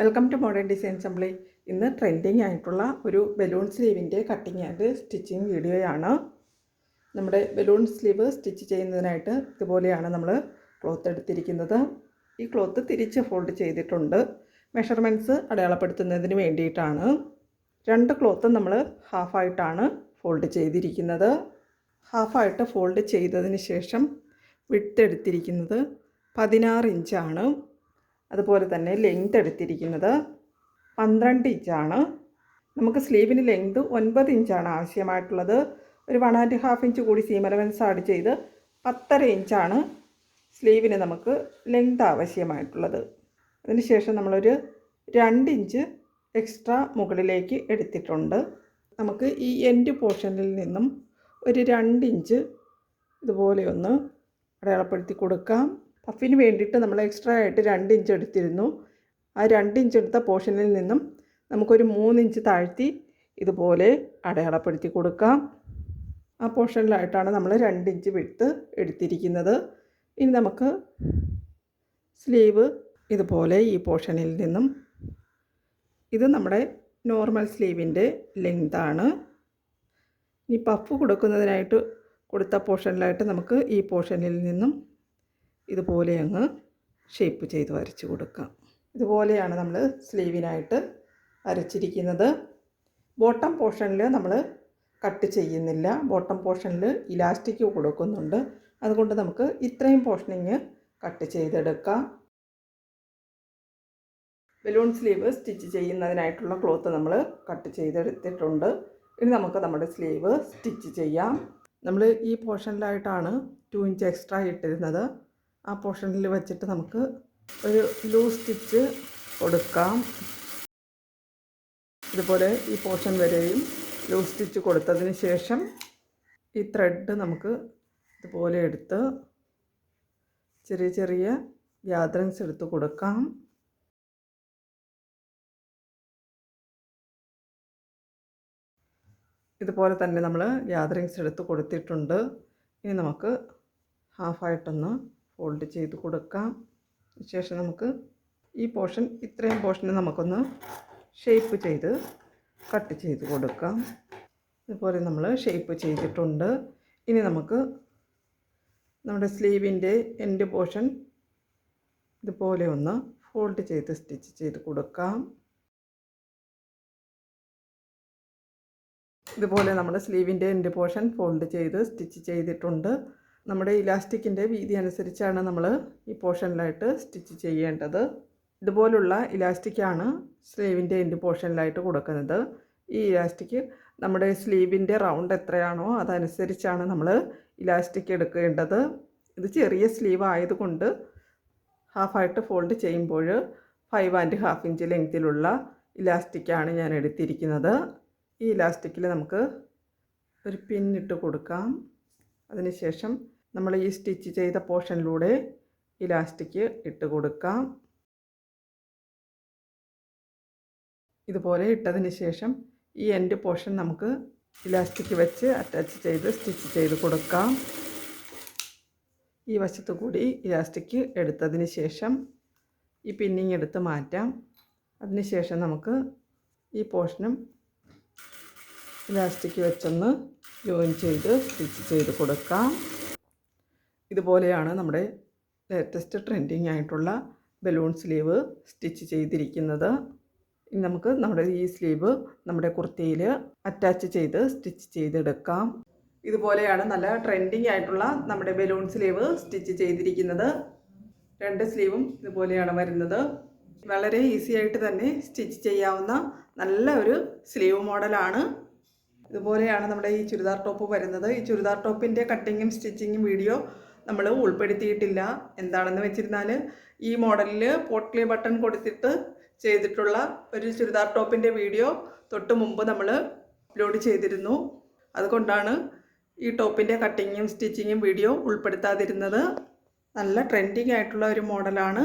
Welcome to modern design assembly ഇന്ന് trending ആയിട്ടുള്ള ഒരു ബലൂൺ സ്ലീവിന്റെ കട്ടിങ് ആൻഡ് സ്റ്റിച്ചിങ് വീഡിയോയാണ് നമ്മുടെ ബലൂൺ സ്ലീവ് സ്റ്റിച്ച് ചെയ്യുന്നതിനായിട്ട് ഇതുപോലെയാണ് നമ്മൾ ക്ലോത്ത് എടുത്തിരിക്കുന്നത്. ഈ ക്ലോത്ത് തിരിച്ച് ഫോൾഡ് ചെയ്തിട്ടുണ്ട്. മെഷർമെന്റ്സ് അടയാളപ്പെടുത്തുന്നതിന് വേണ്ടിയിട്ടാണ്. രണ്ട് ക്ലോത്തും നമ്മൾ ഹാഫായിട്ടാണ് ഫോൾഡ് ചെയ്തിരിക്കുന്നത്. ഹാഫായിട്ട് ഫോൾഡ് ചെയ്തതിന് ശേഷം വിട്ടെടുത്തിരിക്കുന്നത് പതിനാറ് ഇഞ്ചാണ് അതുപോലെ തന്നെ ലെങ്ത് എടുത്തിരിക്കുന്നത് പന്ത്രണ്ട് ഇഞ്ചാണ് നമുക്ക് സ്ലീവിന് ലെങ്ത് ഒൻപത് ഇഞ്ചാണ് ആവശ്യമായിട്ടുള്ളത്. ഒരു വൺ ആൻഡ് ഹാഫ് ഇഞ്ച് കൂടി സീം അലവൻസ് ആഡ് ചെയ്ത് പത്തര ഇഞ്ചാണ് സ്ലീവിന് നമുക്ക് ലെങ്ത് ആവശ്യമായിട്ടുള്ളത്. അതിനുശേഷം നമ്മളൊരു രണ്ട് ഇഞ്ച് എക്സ്ട്രാ മുകളിലേക്ക് എടുത്തിട്ടുണ്ട്. നമുക്ക് ഈ എൻഡ് പോർഷനിൽ നിന്നും ഒരു രണ്ട് ഇഞ്ച് ഇതുപോലെ ഒന്ന് അടയാളപ്പെടുത്തി കൊടുക്കാം. പഫിന് വേണ്ടിയിട്ട് നമ്മൾ എക്സ്ട്രാ ആയിട്ട് രണ്ട് ഇഞ്ച് എടുത്തിരുന്നു. ആ രണ്ട് ഇഞ്ച് എടുത്ത പോർഷനിൽ നിന്നും നമുക്കൊരു മൂന്ന് ഇഞ്ച് താഴ്ത്തി ഇതുപോലെ അടയാളപ്പെടുത്തി കൊടുക്കാം. ആ പോർഷനിലായിട്ടാണ് നമ്മൾ രണ്ട് ഇഞ്ച് വിട്ട് എടുത്തിരിക്കുന്നത്. ഇനി നമുക്ക് സ്ലീവ് ഇതുപോലെ ഈ പോർഷനിൽ നിന്നും ഇത് നമ്മുടെ നോർമൽ സ്ലീവിന്റെ ലെങ്താണ് ഇനി പഫ് കൊടുക്കുന്നതിനായിട്ട് കൊടുത്ത പോർഷനിലായിട്ട് നമുക്ക് ഈ പോർഷനിൽ നിന്നും ഇതുപോലെ അങ്ങ് ഷേപ്പ് ചെയ്ത് വരച്ച് കൊടുക്കാം. ഇതുപോലെയാണ് നമ്മൾ സ്ലീവിനായിട്ട് അരച്ചിരിക്കുന്നത്. ബോട്ടം പോർഷനിൽ നമ്മൾ കട്ട് ചെയ്യുന്നില്ല. ബോട്ടം പോർഷനിൽ ഇലാസ്റ്റിക് കൊടുക്കുന്നുണ്ട്. അതുകൊണ്ട് നമുക്ക് ഇത്രയും പോർഷനിങ് കട്ട് ചെയ്തെടുക്കാം. ബലൂൺ സ്ലീവ് സ്റ്റിച്ച് ചെയ്യുന്നതിനായിട്ടുള്ള ക്ലോത്ത് നമ്മൾ കട്ട് ചെയ്തെടുത്തിട്ടുണ്ട്. ഇനി നമുക്ക് നമ്മുടെ സ്ലീവ് സ്റ്റിച്ച് ചെയ്യാം. നമ്മൾ ഈ പോർഷനിലായിട്ടാണ് ടു ഇഞ്ച് എക്സ്ട്രാ ഇട്ടിരുന്നത്. ആ പോർഷനിൽ വെച്ചിട്ട് നമുക്ക് ഒരു ലൂസ് സ്റ്റിച്ച് കൊടുക്കാം. ഇതുപോലെ ഈ പോർഷൻ വരെയും ലൂസ് സ്റ്റിച്ച് കൊടുത്തതിന് ശേഷം ഈ ത്രെഡ് നമുക്ക് ഇതുപോലെ എടുത്ത് ചെറിയ ചെറിയ ഗ്യാദറിങ്സ് എടുത്ത് കൊടുക്കാം. ഇതുപോലെ തന്നെ നമ്മൾ ഗ്യാദറിങ്സ് എടുത്ത് കൊടുത്തിട്ടുണ്ട്. ഇനി നമുക്ക് ഹാഫായിട്ടൊന്ന് ഫോൾഡ് ചെയ്ത് കൊടുക്കാം. ശേഷം നമുക്ക് ഈ പോർഷൻ ഇത്രയും പോർഷന് നമുക്കൊന്ന് ഷേപ്പ് ചെയ്ത് കട്ട് ചെയ്ത് കൊടുക്കാം. ഇതുപോലെ നമ്മൾ ഷേപ്പ് ചെയ്തിട്ടുണ്ട്. ഇനി നമുക്ക് നമ്മുടെ സ്ലീവിന്റെ എൻഡ് പോർഷൻ ഇതുപോലെ ഒന്ന് ഫോൾഡ് ചെയ്ത് സ്റ്റിച്ച് ചെയ്ത് കൊടുക്കാം. ഇതുപോലെ നമ്മൾ സ്ലീവിന്റെ എൻഡ് പോർഷൻ ഫോൾഡ് ചെയ്ത് സ്റ്റിച്ച് ചെയ്തിട്ടുണ്ട്. നമ്മുടെ ഇലാസ്റ്റിക്കിന്റെ വീതി അനുസരിച്ചാണ് നമ്മൾ ഈ പോർഷനിലായിട്ട് സ്റ്റിച്ച് ചെയ്യേണ്ടത്. ഇതുപോലുള്ള ഇലാസ്റ്റിക്കാണ് സ്ലീവിന്റെ എൻഡ് പോർഷനിലായിട്ട് കൊടുക്കുന്നത്. ഈ ഇലാസ്റ്റിക് നമ്മുടെ സ്ലീവിന്റെ റൗണ്ട് എത്രയാണോ അതനുസരിച്ചാണ് നമ്മൾ ഇലാസ്റ്റിക് എടുക്കേണ്ടത്. ഇത് ചെറിയ സ്ലീവ് ആയതുകൊണ്ട് ഹാഫായിട്ട് ഫോൾഡ് ചെയ്യുമ്പോൾ ഫൈവ് ആൻഡ് ഹാഫ് ഇഞ്ച് ലെങ്തിലുള്ള ഇലാസ്റ്റിക്കാണ് ഞാൻ എടുത്തിരിക്കുന്നത്. ഈ ഇലാസ്റ്റിക്കിൽ നമുക്ക് ഒരു പിന്നിട്ട് കൊടുക്കാം. അതിനുശേഷം നമ്മൾ ഈ സ്റ്റിച്ച് ചെയ്ത പോർഷനിലൂടെ ഇലാസ്റ്റിക് ഇട്ട് കൊടുക്കാം. ഇതുപോലെ ഇട്ടതിന് ശേഷം ഈ എൻഡ് പോർഷൻ നമുക്ക് ഇലാസ്റ്റിക് വെച്ച് അറ്റാച്ച് ചെയ്ത് സ്റ്റിച്ച് ചെയ്ത് കൊടുക്കാം. ഈ വശത്തു കൂടി ഇലാസ്റ്റിക് എടുത്തതിന് ശേഷം ഈ പിന്നിങ് എടുത്ത് മാറ്റാം. അതിനുശേഷം നമുക്ക് ഈ പോർഷനും ഇലാസ്റ്റിക് വെച്ചൊന്ന് ജോയിൻ ചെയ്ത് സ്റ്റിച്ച് ചെയ്ത് കൊടുക്കാം. ഇതുപോലെയാണ് നമ്മുടെ ലേറ്റസ്റ്റ് ട്രെൻഡിങ് ആയിട്ടുള്ള ബലൂൺ സ്ലീവ് സ്റ്റിച്ച് ചെയ്തിരിക്കുന്നത്. ഇനി നമുക്ക് നമ്മുടെ ഈ സ്ലീവ് നമ്മുടെ കുർത്തിയിൽ അറ്റാച്ച് ചെയ്ത് സ്റ്റിച്ച് ചെയ്തെടുക്കാം. ഇതുപോലെയാണ് നല്ല ട്രെൻഡിങ് ആയിട്ടുള്ള നമ്മുടെ ബലൂൺ സ്ലീവ് സ്റ്റിച്ച് ചെയ്തിരിക്കുന്നത്. രണ്ട് സ്ലീവും ഇതുപോലെയാണ് വരുന്നത്. വളരെ ഈസി ആയിട്ട് തന്നെ സ്റ്റിച്ച് ചെയ്യാവുന്ന നല്ല ഒരു സ്ലീവ് മോഡലാണ് ഇതുപോലെയാണ് നമ്മുടെ ഈ ചുരിദാർ ടോപ്പ് വരുന്നത്. ഈ ചുരിദാർ ടോപ്പിന്റെ കട്ടിങ്ങും സ്റ്റിച്ചിങ്ങും വീഡിയോ നമ്മൾ ഉൾപ്പെടുത്തിയിട്ടില്ല. എന്താണെന്ന് വെച്ചിരുന്നാൽ ഈ മോഡലിൽ പോട്ട്ലി ബട്ടൺ കൊടുത്തിട്ട് ചെയ്തിട്ടുള്ള ഒരു ചുരിദാർ ടോപ്പിന്റെ വീഡിയോ തൊട്ട് മുമ്പ് നമ്മൾ അപ്ലോഡ് ചെയ്തിരുന്നു. അതുകൊണ്ടാണ് ഈ ടോപ്പിന്റെ കട്ടിങ്ങും സ്റ്റിച്ചിങ്ങും വീഡിയോ ഉൾപ്പെടുത്താതിരുന്നത്. നല്ല ട്രെൻഡിങ് ആയിട്ടുള്ള ഒരു മോഡലാണ്.